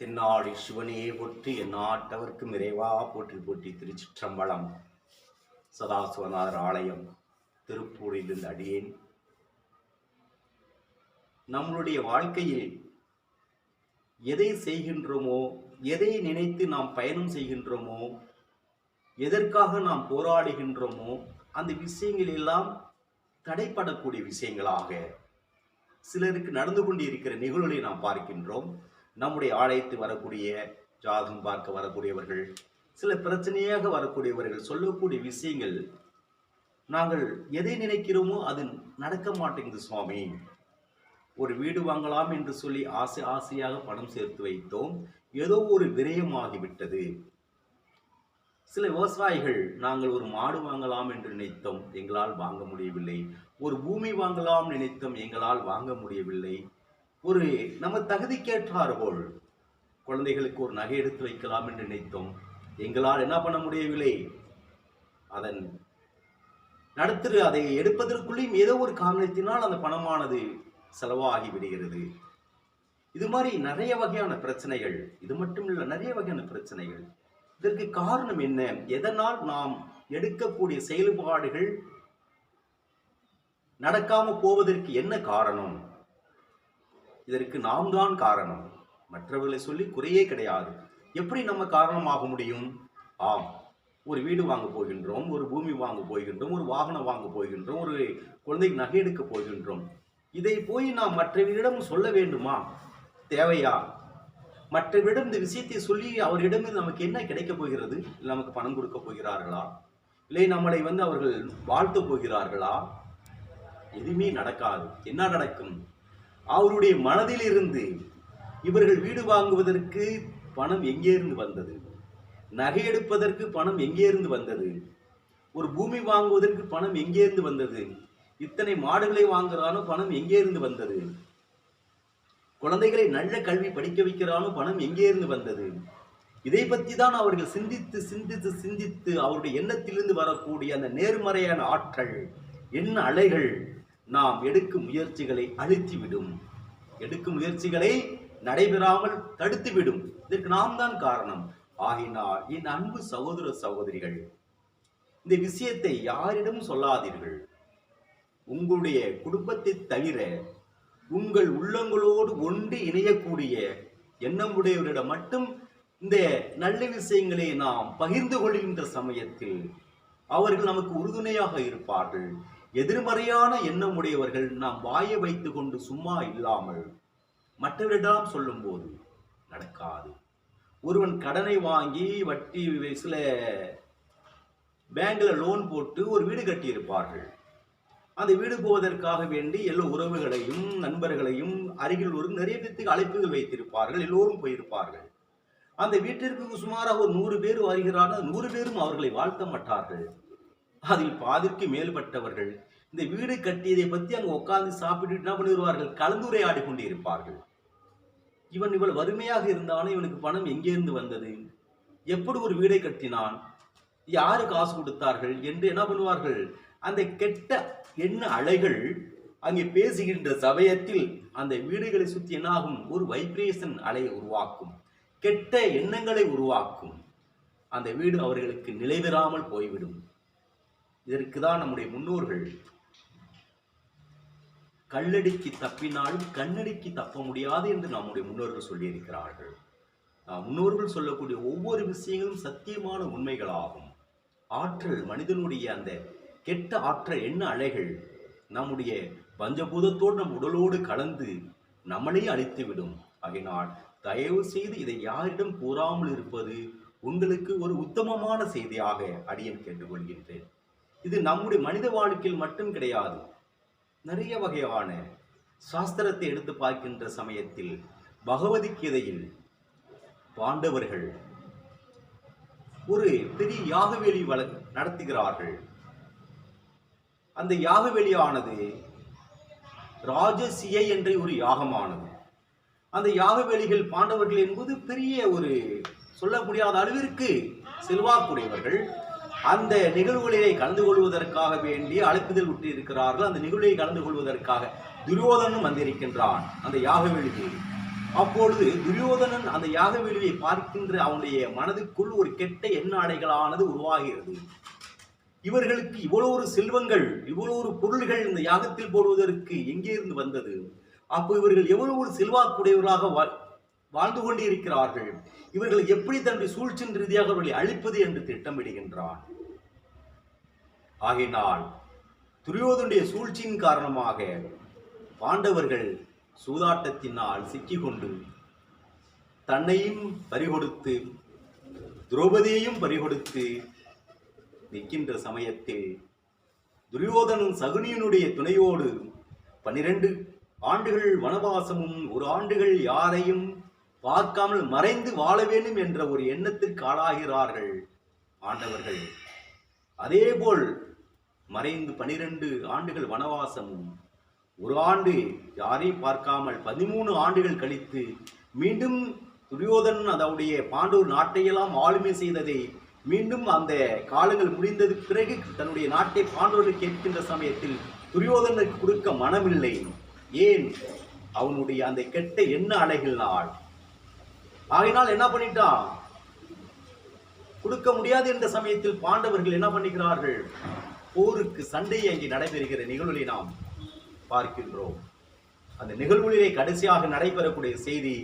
தென்னாடி சிவனையே போற்றி என் நாட்டவர்க்கும் இறைவா போற்றி போற்றி திருச்சிற்றம்பலம். சதாசிவநாதர் ஆலயம் திருப்பூரிலிருந்து அடியேன். நம்மளுடைய வாழ்க்கையில் எதை செய்கின்றோமோ எதை நினைத்து நாம் பயணம் செய்கின்றோமோ எதற்காக நாம் போராடுகின்றோமோ அந்த விஷயங்கள் எல்லாம் தடைப்படக்கூடிய விஷயங்களாக சிலருக்கு நடந்து கொண்டு இருக்கிற நிகழ்வுகளை நாம் பார்க்கின்றோம். நம்முடைய ஆலயத்து வரக்கூடிய ஜாதகம் பார்க்க வரக்கூடியவர்கள் சில பிரச்சனையாக வரக்கூடியவர்கள் சொல்லக்கூடிய விஷயங்கள் நாங்கள் எதை நினைக்கிறோமோ அது நடக்க மாட்டேங்குது சுவாமி. ஒரு வீடு வாங்கலாம் என்று சொல்லி ஆசை ஆசையாக பணம் சேர்த்து வைத்தோம். ஏதோ ஒரு விரயமாகிவிட்டது. சில விவசாயிகள் நாங்கள் ஒரு மாடு வாங்கலாம் என்று நினைத்தோம் எங்களால் வாங்க முடியவில்லை. ஒரு பூமி வாங்கலாம் நினைத்தோம் எங்களால் வாங்க முடியவில்லை. ஒரு நம்ம தகுதிக்கேற்றார்கள் குழந்தைகளுக்கு ஒரு நகை எடுத்து வைக்கலாம் என்று நினைத்தோம். எங்களால் என்ன பண்ண முடியவில்லை? அதன் நடத்துரு அதை எடுப்பதற்குள்ளேயும் ஏதோ ஒரு காரணத்தினால் அந்த பணமானது செலவாகி விடுகிறது. இது மாதிரி நிறைய வகையான பிரச்சனைகள் இது மட்டும் இல்லை நிறைய வகையான பிரச்சனைகள். இதற்கு காரணம் என்ன? எதனால் நாம் எடுக்கக்கூடிய செயல்பாடுகள் நடக்காம போவதற்கு என்ன காரணம்? இதற்கு நாம் தான் காரணம். மற்றவர்களை சொல்லி குறையே கிடையாது. எப்படி நம்ம காரணமாக முடியும்? ஆம் ஒரு வீடு வாங்க போகின்றோம் ஒரு பூமி வாங்க போகின்றோம் ஒரு வாகனம் வாங்க போகின்றோம் ஒரு குழந்தைக்கு நகை எடுக்க போகின்றோம். இதை போய் நாம் மற்றவரிடம் சொல்ல வேண்டுமா? தேவையா? மற்றவரிடம் இந்த விஷயத்தை சொல்லி அவரிடமிருந்து நமக்கு என்ன கிடைக்கப் போகிறது? இல்லை நமக்கு பணம் கொடுக்க போகிறார்களா? இல்லை நம்மளை வந்து அவர்கள் வாழ்த்த போகிறார்களா? எதுவுமே நடக்காது. என்ன நடக்கும்? அவருடைய மனதில் இருந்து இவர்கள் வீடு வாங்குவதற்கு பணம் எங்கே இருந்து வந்தது? நகை எடுப்பதற்கு பணம் எங்கே இருந்து வந்தது? ஒரு பூமி வாங்குவதற்கு பணம் எங்கே இருந்து வந்தது? இத்தனை மாடுகளை வாங்குறானோ பணம் எங்கே இருந்து வந்தது? குழந்தைகளை நல்ல கல்வி படிக்க வைக்கிறானோ பணம் எங்கே இருந்து வந்தது? இதை பற்றி தான் அவர்கள் சிந்தித்து சிந்தித்து சிந்தித்து அவருடைய எண்ணத்திலிருந்து வரக்கூடிய அந்த நேர்மறையான ஆற்றல் என்ன அலைகள் நாம் எடுக்கும் முயற்சிகளை அழுத்திவிடும். எடுக்கும் முயற்சிகளை நடைபெறாமல் தடுத்துவிடும். இதற்கு நாம் தான் காரணம். ஆகினால் என் அன்பு சகோதர சகோதரிகள் இந்த விஷயத்தை யாரிடம் சொல்லாதீர்கள். உங்களுடைய குடும்பத்தை தவிர உங்கள் உள்ளங்களோடு ஒன்று இணையக்கூடிய எண்ணம் உடையவரிடம் மட்டும் இந்த நல்ல விஷயங்களை நாம் பகிர்ந்து கொள்கின்ற சமயத்தில் அவர்கள் நமக்கு உறுதுணையாக இருப்பார்கள். எதிர்மறையான எண்ணம் உடையவர்கள் நாம் வாயை வைத்து கொண்டு சும்மா இல்லாமல் மற்றவரிடம் சொல்லும்போது நடக்காது. ஒருவன் கடனை வாங்கி வட்டி சில பேங்க்ல லோன் போட்டு ஒரு வீடு கட்டியிருப்பார்கள். அந்த வீடு போவதற்காக வேண்டி எல்லா உறவுகளையும் நண்பர்களையும் அருகில் ஒரு நிறைய பேத்துக்கு அழைப்புகள் வைத்திருப்பார்கள் எல்லோரும் போயிருப்பார்கள். அந்த வீட்டிற்கு சுமாராக ஒரு நூறு பேர் வருகிறார்கள் நூறு பேரும் அவர்களை வாழ்த்த மாட்டார்கள். அதில் பாதிக்கு மேல்பட்டவர்கள் இந்த வீடு கட்டியதை பற்றி அங்கே உட்காந்து சாப்பிட்டு என்ன பண்ணிடுவார்கள் கலந்துரையாடி கொண்டு இருப்பார்கள் இவன் இவள் வறுமையாக இருந்தாலும் இவனுக்கு பணம் எங்கேருந்து வந்தது? எப்படி ஒரு வீடை கட்டினான்? யாரு காசு கொடுத்தார்கள்? என்று என்ன பண்ணுவார்கள்? அந்த கெட்ட எண்ண அலைகள் அங்கே பேசுகின்ற சமயத்தில் அந்த வீடுகளை சுற்றி என்னாகும்? ஒரு வைப்ரேஷன் அலையை உருவாக்கும். கெட்ட எண்ணங்களை உருவாக்கும். அந்த வீடு அவர்களுக்கு நிலைபெறாமல் போய்விடும். இதற்கு தான் நம்முடைய முன்னோர்கள் கல்லடிக்கு தப்பினாலும் கண்ணடிக்கு தப்ப முடியாது என்று நம்முடைய முன்னோர்கள் சொல்லியிருக்கிறார்கள். முன்னோர்கள் சொல்லக்கூடிய ஒவ்வொரு விஷயங்களும் சத்தியமான உண்மைகளாகும். ஆற்றல் மனிதனுடைய அந்த கெட்ட ஆற்றல் என்ன அலைகள் நம்முடைய பஞ்சபூதத்தோடு நம் உடலோடு கலந்து நம்மளே அழித்துவிடும். ஆகினால் தயவு செய்து இதை யாரிடம் கூறாமல் இருப்பது உங்களுக்கு ஒரு உத்தமமான செய்தியாக அடியன் கேட்டுக்கொள்கின்றேன். இது நம்முடைய மனித வாழ்க்கையில் மட்டும் கிடையாது. நிறைய வகையான சாஸ்திரத்தை எடுத்து பார்க்கின்ற சமயத்தில் பகவத்கீதையில் பாண்டவர்கள் ஒரு பெரிய யாகவேலி வள நடத்துகிறார்கள். அந்த யாகவெளியானது ராஜசியை என்ற ஒரு யாகமானது. அந்த யாகவெளிகள் பாண்டவர்கள் என்பது பெரிய ஒரு சொல்ல முடியாத அளவிற்கு செல்வாக்குடையவர்கள். அந்த நிகழ்வுகளிலே கலந்து கொள்வதற்காக வேண்டி அழைப்புதல் விட்டு இருக்கிறார்கள் அந்த நிகழ்வை கலந்து கொள்வதற்காக துரியோதனும் வந்திருக்கின்றான் அந்த யாகவெளிக்கு அப்பொழுது துரியோதனன் அந்த யாக விழுவை பார்க்கின்ற அவனுடைய மனதுக்குள் ஒரு கெட்ட எண்ண அடைகளானது உருவாகிறது. இவர்களுக்கு இவ்வளோ ஒரு செல்வங்கள் இவ்வளோ ஒரு பொருள்கள் இந்த யாகத்தில் போடுவதற்கு எங்கே இருந்து வந்தது? அப்போ இவர்கள் எவ்வளவு ஒரு செல்வாக்குடையவர்களாக வாழ்ந்து கொண்டிருக்கிறார்கள். இவர்கள் எப்படி தன்னுடைய சூழ்ச்சியின் ரீதியாக அவர்களை அழிப்பது என்று திட்டமிடுகின்றான். ஆகினால் துரியோதனுடைய சூழ்ச்சியின் காரணமாக பாண்டவர்கள் சூதாட்டத்தினால் சிக்கிக்கொண்டு தன்னையும் பறிகொடுத்து துரோபதியையும் பறிகொடுத்து நிற்கின்ற சமயத்தில் துரியோதனன் சகுனியனுடைய துணையோடு பன்னிரண்டு ஆண்டுகள் வனவாசமும் ஒரு ஆண்டுகள் யாரையும் பார்க்காமல் மறைந்து வாழ வேண்டும் என்ற ஒரு எண்ணத்திற்கு ஆளாகிறார்கள் ஆண்டவர்கள். அதேபோல் மறைந்து பனிரெண்டு ஆண்டுகள் வனவாசமும் ஒரு ஆண்டு யாரையும் பார்க்காமல் பதிமூணு ஆண்டுகள் கழித்து மீண்டும் துரியோதனன் அதனுடைய பாண்டவர் நாட்டையெல்லாம் ஆளுமை செய்ததை மீண்டும் அந்த காலங்கள் முடிந்தது பிறகு தன்னுடைய நாட்டை பாண்டவர்கள் கேட்கின்ற சமயத்தில் துரியோதனனுக்கு கொடுக்க மனமில்லை. ஏன்? அவனுடைய அந்த கெட்ட எண்ண அலைகளினால் ஆகினால் என்ன பண்ணிட்டான்? கொடுக்க முடியாது என்ற சமயத்தில் பாண்டவர்கள் என்ன பண்ணுகிறார்கள் போருக்கு சண்டை அங்கே நடைபெறுகிற நிகழ்வுகளை நாம் பார்க்கின்றோம். அந்த நிகழ்வுகளிலே கடைசியாக நடைபெறக்கூடிய செய்தி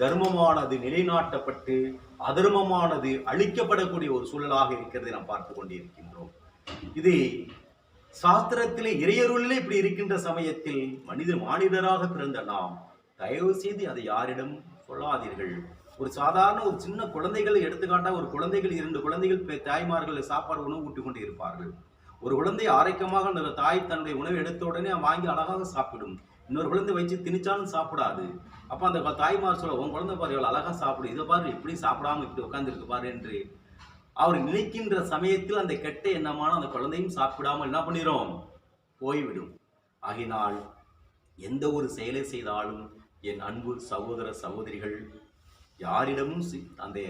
தர்மமானது நிலைநாட்டப்பட்டு அதர்மமானது அழிக்கப்படக்கூடிய ஒரு சூழலாக இருக்கிறதை நாம் பார்த்து கொண்டிருக்கின்றோம். இது சாஸ்திரத்திலே இறையருளிலே இப்படி இருக்கின்ற சமயத்தில் மனித மானிடராக பிறந்த நாம் தயவு செய்து அதை யாரிடம் சொல்லாதீர்கள் ஒரு சாதாரண ஒரு சின்ன குழந்தைகளை எடுத்துக்காட்டால் ஒரு குழந்தைகள் இரண்டு குழந்தைகள் பெ- தாய்மார்கள் சாப்பாடு உணவு ஊட்டி கொண்டு இருப்பார்கள். ஒரு குழந்தை ஆரோக்கியமாக அந்த தாய் தன்னுடைய உணவை எடுத்த உடனே வாங்கி அழகாக சாப்பிடும். இன்னொரு குழந்தை வச்சு திணிச்சாலும் சாப்பிடாது. அப்போ அந்த தாய்மார் சொல்ல உன் குழந்தை பாரு எவ்வளவு அழகாக சாப்பிடு. இதை பாரு இப்படி சாப்பிடாம இப்படி உட்காந்துருக்கு பாரு என்று அவர் நினைக்கின்ற சமயத்தில் அந்த கெட்ட எண்ணமான அந்த குழந்தையும் சாப்பிடாமல் என்ன பண்ணிடும் போய்விடும். ஆகினால் எந்த ஒரு செயலை செய்தாலும் என் அன்பு சகோதர சகோதரிகள் யாரிடமும் அந்த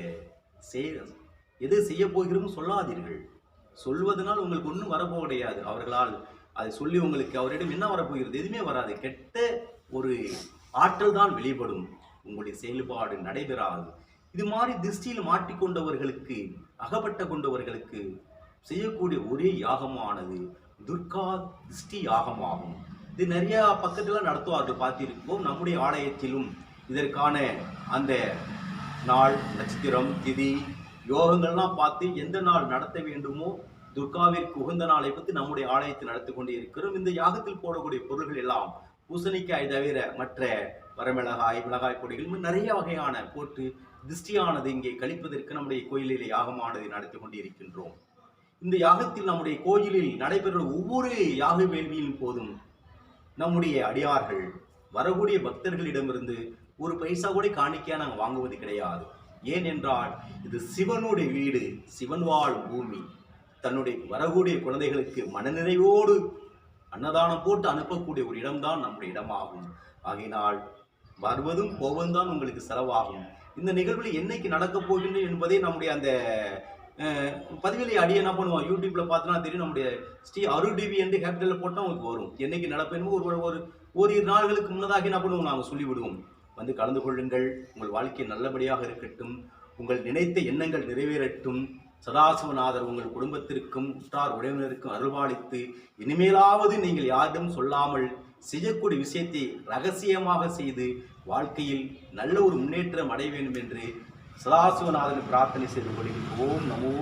செய்- எது செய்ய போகிறோம் சொல்லாதீர்கள். சொல்வதனால் உங்களுக்கு ஒன்றும் வரப்போக கிடையாது. அவர்களால் அதை சொல்லி உங்களுக்கு அவரிடம் என்ன வரப்போகிறது? எதுவுமே வராது. கெட்ட ஒரு ஆற்றல் தான் வெளிப்படும். உங்களுடைய செயல்பாடு நடைபெறாது. இது மாதிரி திருஷ்டியில் மாட்டிக்கொண்டவர்களுக்கு அகப்பட்ட கொண்டவர்களுக்கு செய்யக்கூடிய ஒரே யாகமானது துர்கா திருஷ்டி யாகமாகும். இது நிறைய பக்கத்தில் நடத்துவார்கள் பார்த்திருப்போம் நம்முடைய ஆலயத்திலும் இதற்கான அந்த நாள் நட்சத்திரம் திதி யோகங்கள்லாம் பார்த்து எந்த நாள் நடத்த வேண்டுமோ துர்காவிற்கு உகந்த நாளை பற்றி நம்முடைய ஆலயத்தில் நடத்தி கொண்டு இருக்கிறோம் இந்த யாகத்தில் போடக்கூடிய பொருள்கள் எல்லாம் பூசணிக்காய் தவிர மற்ற வரமிளகாய் மிளகாய் பொடிகள் நிறைய வகையான போட்டு திருஷ்டியானது இங்கே கழிப்பதற்கு நம்முடைய கோயிலிலே யாகமானது நடத்தி கொண்டு இருக்கின்றோம் இந்த யாகத்தில் நம்முடைய கோயிலில் நடைபெறும் ஒவ்வொரு யாக வேள்வியின் போதும் நம்முடைய அடியார்கள் வரக்கூடிய பக்தர்களிடமிருந்து ஒரு பைசா கூட காணிக்கையாக நாங்கள் வாங்குவது கிடையாது. ஏனென்றால் இது சிவனுடைய வீடு சிவன் வாழும் பூமி. தன்னுடைய வரக்கூடிய குழந்தைகளுக்கு மனநிறைவோடு அன்னதானம் போட்டு அனுப்பக்கூடிய ஒரு இடம்தான் நம்முடைய இடமாகும். ஆகினால் வருவதும் போவதும் தான் உங்களுக்கு செலவாகும். இந்த நிகழ்வில் என்னைக்கு நடக்கப் போகின்றது என்பதை நம்முடைய அந்த பதிவிலை அடி என்ன பண்ணுவோம் யூடியூப்ல பார்த்தோன்னா தெரியும் நம்முடைய ஸ்ரீ அருள் டிவி என்று கேபிட்டலில் போட்டால் உங்களுக்கு வரும். என்னைக்கு நடப்பேன்னு ஒரு ஒரு ஓரிரு நாள்களுக்கு முன்னதாக என்ன பண்ணுவோம்? நாங்கள் சொல்லிவிடுவோம். வந்து கலந்து கொள்ளுங்கள். உங்கள் வாழ்க்கை நல்லபடியாக இருக்கட்டும். உங்கள் நினைத்த எண்ணங்கள் நிறைவேறட்டும். சதாசிவநாதர் உங்கள் குடும்பத்திற்கும் உற்றார் உறவினருக்கும் அருள்வாளித்து இனிமேலாவது நீங்கள் யாரிடம் சொல்லாமல் செய்யக்கூடிய விஷயத்தை ரகசியமாக செய்து வாழ்க்கையில் நல்ல ஒரு முன்னேற்றம் அடைய வேண்டும் என்று சதாசிவநாதனை பிரார்த்தனை செய்து கொள்கிறேன் ஓம் நமோ